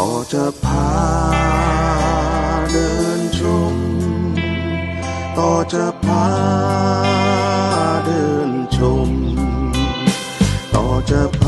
ต่อจะพาเดินชม ต่อจะพาเดินชม ต่อจะพา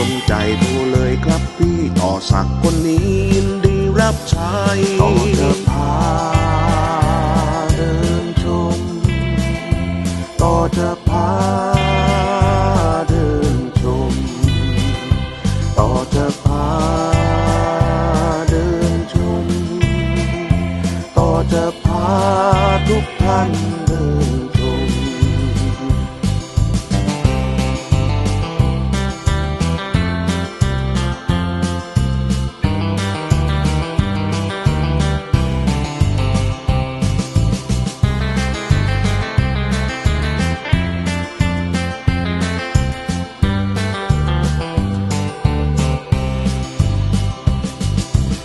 สนใจโทรเลยครับพี่ต่อสักคนนี้ยินดีรับใช้ต่อจะพาเดินชมต่อจะพา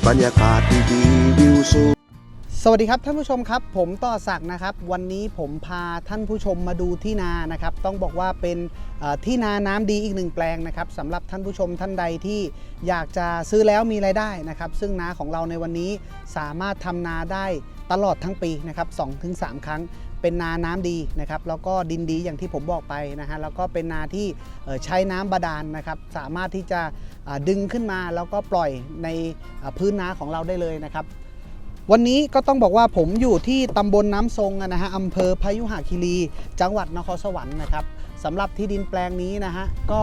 บรรยากาศดีๆวิวสวย สวัสดีครับท่านผู้ชมครับ ผมต่อศักดิ์นะครับ วันนี้ผมพาท่านผู้ชมมาดูที่นานะครับ ต้องบอกว่าเป็นเอ่อที่นาน้ำดีอีกหนึ่งแปลงนะครับสำหรับท่านผู้ชมท่านใดที่อยากจะซื้อแล้วมีรายได้นะครับ ซึ่งนาของเราในวันนี้สามารถทำนาได้ ตลอดทั้งปีนะครับ2-3 ครั้ง เป็นนาน้ำดีนะครับแล้วก็ดินดีอย่างที่ผมบอกไปนะฮะแล้วก็เป็นนาที่ใช้น้ำบาดาลนะครับสามารถที่จะดึงขึ้นมาแล้วก็ปล่อยในพื้นนาของเราได้เลยนะครับวันนี้ก็ต้องบอกว่าผมอยู่ที่ตำบลน้ำทรงนะฮะอำเภอพยุหคีรี จังหวัดนครสวรรค์นะครับสำหรับที่ดินแปลงนี้นะฮะก็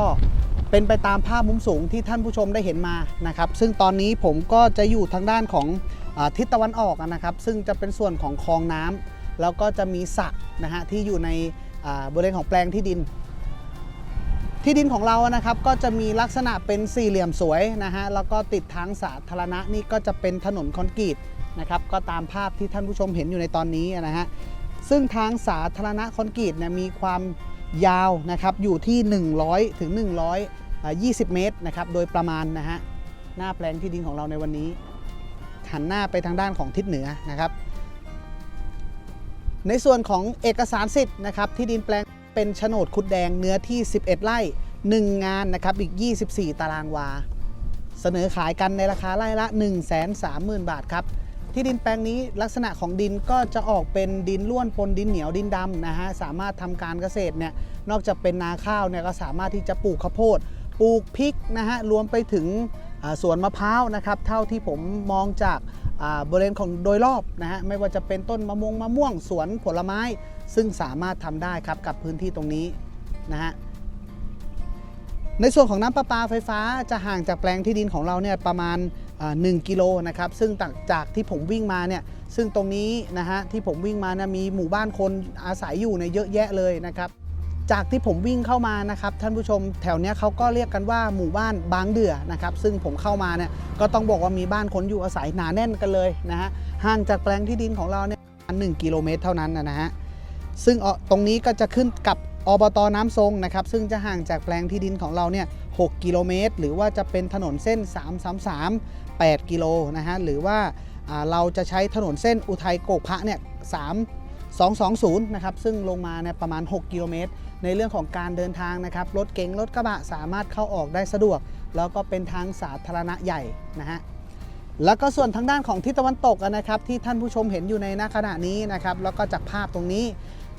เป็นไปตามภาพมุมสูงที่ท่านผู้ชมได้เห็นมานะครับซึ่งตอนนี้ผมก็จะอยู่ทางด้านของ ทิศตะวันออกนะครับ ซึ่งจะเป็นส่วนของคลองน้ำแล้วก็จะมีสระนะฮะที่อยู่ในบริเวณของแปลงที่ดิน ที่ดินของเรานะครับก็จะมีลักษณะเป็นสี่เหลี่ยมสวยนะฮะแล้วก็ติดทางสาธารณะนี่ก็จะเป็นถนนคอนกรีตนะครับก็ตามภาพที่ท่านผู้ชมเห็นอยู่ในตอนนี้นะฮะซึ่งทางสาธารณะคอนกรีตเนี่ยมีความยาวนะครับอยู่ที่ 100ถึง120 เมตรนะครับโดยประมาณนะฮะหน้าแปลงที่ดินของเราในวันนี้ หันหน้าไปทางด้านของทิศเหนือนะครับ ในส่วนของเอกสารสิทธิ์นะครับที่ดินแปลงเป็นโฉนดคุดแดงเนื้อที่ 11 ไร่ 1 งานนะครับอีก 24 ตารางวา เสนอขายกันในราคาไร่ละ 1 3 0 0 0 0 บาทครับที่ดินแปลงนี้ลักษณะของดินก็จะออกเป็นดินล้วนปนดินเหนียวดินดำนะฮะสามารถทำการเกษตรเนี่ยนอกจากเป็นนาข้าวเนี่ยก็สามารถที่จะปลูกข้าวโพดปลูกพริกนะฮะรวมไปถึง สวนมะพร้าวนะครับ เท่าที่ผมมองจากบริเวณของโดยรอบนะฮะไม่ว่าจะเป็นต้นมะม่วงมะม่วงสวนผลไม้ ซึ่งสามารถทำได้ครับกับพื้นที่ตรงนี้นะฮะในส่วนของน้ำประปาไฟฟ้าจะห่างจากแปลงที่ดินของเราเนี่ยประมาณอ่า1กิโลนะครับซึ่งจากที่ผมวิ่งมาเนี่ยซึ่งตรงนี้นะฮะที่ผมวิ่งมานะมีหมู่บ้านคนอาศัยอยู่เนี่ยเยอะแยะเลยนะครับ จากที่ผมวิ่งเข้ามานะครับท่านผู้ชมแถวเนี้ยเขาก็เรียกกันว่าหมู่บ้านบางเดือนะครับซึ่งผมเข้ามาเนี่ยก็ต้องบอกว่ามีบ้านคนอยู่อาศัยหนาแน่นกันเลยนะฮะห่างจากแปลงที่ดินของเราเนี่ยประมาณ1กิโลเมตรเท่านั้นนะฮะซึ่งเออตรงนี้ก็จะขึ้นกับอบตน้ำทรงนะครับซึ่งจะห่างจากแปลงที่ดินของเราเนี่ย6กิโลเมตร หรือว่าจะเป็นถนนเส้น 333 8 กิโลนะฮะหรือว่าอ่าเราจะใช้ถนนเส้นอุทัยโกกพระเนี่ย3 220 นะครับ ซึ่งลงมาเนี่ยประมาณ 6 กิโลเมตร ในเรื่องของการเดินทางนะครับ รถเก๋ง รถกระบะสามารถเข้าออกได้สะดวก แล้วก็เป็นทางสาธารณะใหญ่นะฮะ แล้วก็ส่วนทางด้านของทิศตะวันตกนะครับ ที่ท่านผู้ชมเห็นอยู่ในณขณะนี้นะครับ แล้วก็จากภาพตรงนี้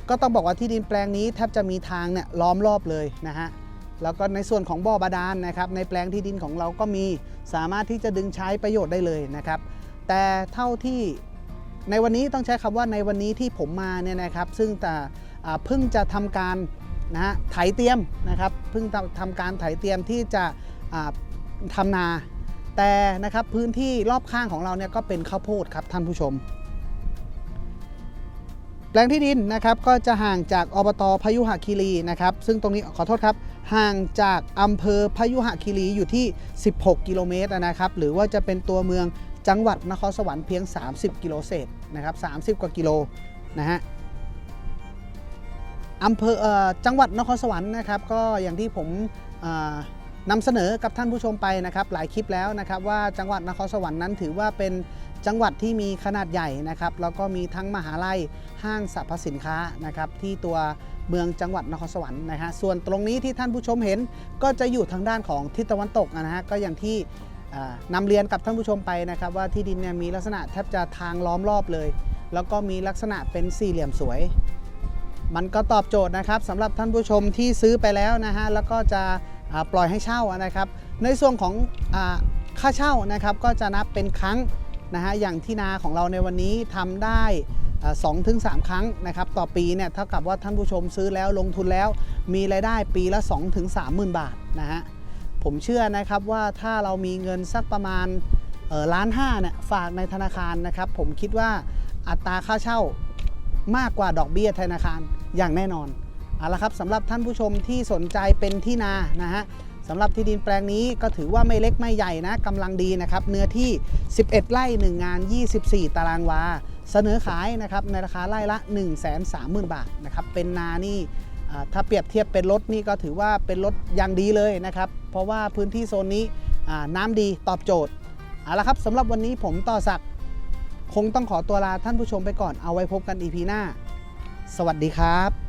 ก็ต้องบอกว่าที่ดินแปลงนี้แทบจะมีทางเนี่ยล้อมรอบเลยนะฮะ แล้วก็ในส่วนของบ่อบาดาลนะครับ ในแปลงที่ดินของเราก็มี สามารถที่จะดึงใช้ประโยชน์ได้เลยนะครับ แต่เท่าที่ ในวันนี้ต้องใช้คำว่าในวันนี้ที่ผมมาเนี่ยนะครับ ซึ่งแต่เพิ่งจะทำการนะฮะไถเตรียมนะครับเพิ่งทำทำการไถเตรียมที่จะอ่าทำนา แต่นะครับพื้นที่รอบข้างของเราเนี่ยก็เป็นข้าวโพดครับท่านผู้ชมแปลงที่ดินนะครับก็จะห่างจากอบตพยุหคีรีนะครับซึ่งตรงนี้ขอโทษครับ ห่างจากอำเภอพยุหคีรีอยู่ที่ 16 กิโลเมตรนะครับหรือว่าจะเป็นตัวเมือง จังหวัดนครสวรรค์เพียง 30 กิโลเศษนะครับ30 กว่ากิโลนะฮะอำเภอเออจังหวัดนครสวรรค์นะครับ ก็อย่างที่ผมนำเสนอกับท่านผู้ชมไปนะครับ หลายคลิปแล้วนะครับ ว่าจังหวัดนครสวรรค์นั้นถือว่าเป็นจังหวัดที่มีขนาดใหญ่นะครับ แล้วก็มีทั้งมหาลัยห้างสรรพสินค้านะครับ ที่ตัวเมืองจังหวัดนครสวรรค์นะฮะส่วนตรงนี้ที่ท่านผู้ชมเห็นก็จะอยู่ทางด้านของทิศตะวันตกนะฮะก็อย่างที่ นำเรียนกับท่านผู้ชมไปนะครับ ว่าที่ดินเนี่ยมีลักษณะแทบจะทางล้อมรอบเลย แล้วก็มีลักษณะเป็นสี่เหลี่ยมสวย มันก็ตอบโจทย์นะครับสำหรับท่านผู้ชมที่ซื้อไปแล้วนะฮะแล้วก็จะปล่อยให้เช่านะครับ ในส่วนของอค่าเช่านะครับก็จะนับเป็นครั้งนะฮะอย่างที่นาของเราในวันนี้ทำได้สองถึงสามครั้งนะครับต่อปีเนี่ยเท่ากับว่าท่านผู้ชมซื้อแล้วลงทุนแล้ว มีรายได้ปีละ 2-3ถึง3 0,000 บาทนะฮะ ผมเชื่อนะครับว่าถ้าเรามีเงินสักประมาณล้านห้าเนี่ยฝากในธนาคารนะครับ ผมคิดว่าอัตราค่าเช่ามากกว่าดอกเบี้ยธนาคารอย่างแน่นอนเอาละครับสำหรับท่านผู้ชมที่สนใจเป็นที่นานะฮะสำหรับที่ดินแปลงนี้ก็ถือว่าไม่เล็กไม่ใหญ่นะกำลังดีนะครับ เนื้อที่ 11 ไร่ 1 งาน 24 ตารางวา เสนอขายนะครับในราคาไร่ละ 1 3 0 0 0 0 บาทนะครับเป็นนานี่ ถ้าเปรียบเทียบเป็นรถนี่ก็ถือว่าเป็นรถอย่างดีเลยนะครับ เพราะว่าพื้นที่โซนนี้น้ำดีตอบโจทย์เอาละครับสำหรับวันนี้ผมต่อศักดิ์คงต้องขอตัวลาท่านผู้ชมไปก่อนเอาไว้พบกัน EP หน้า สวัสดีครับ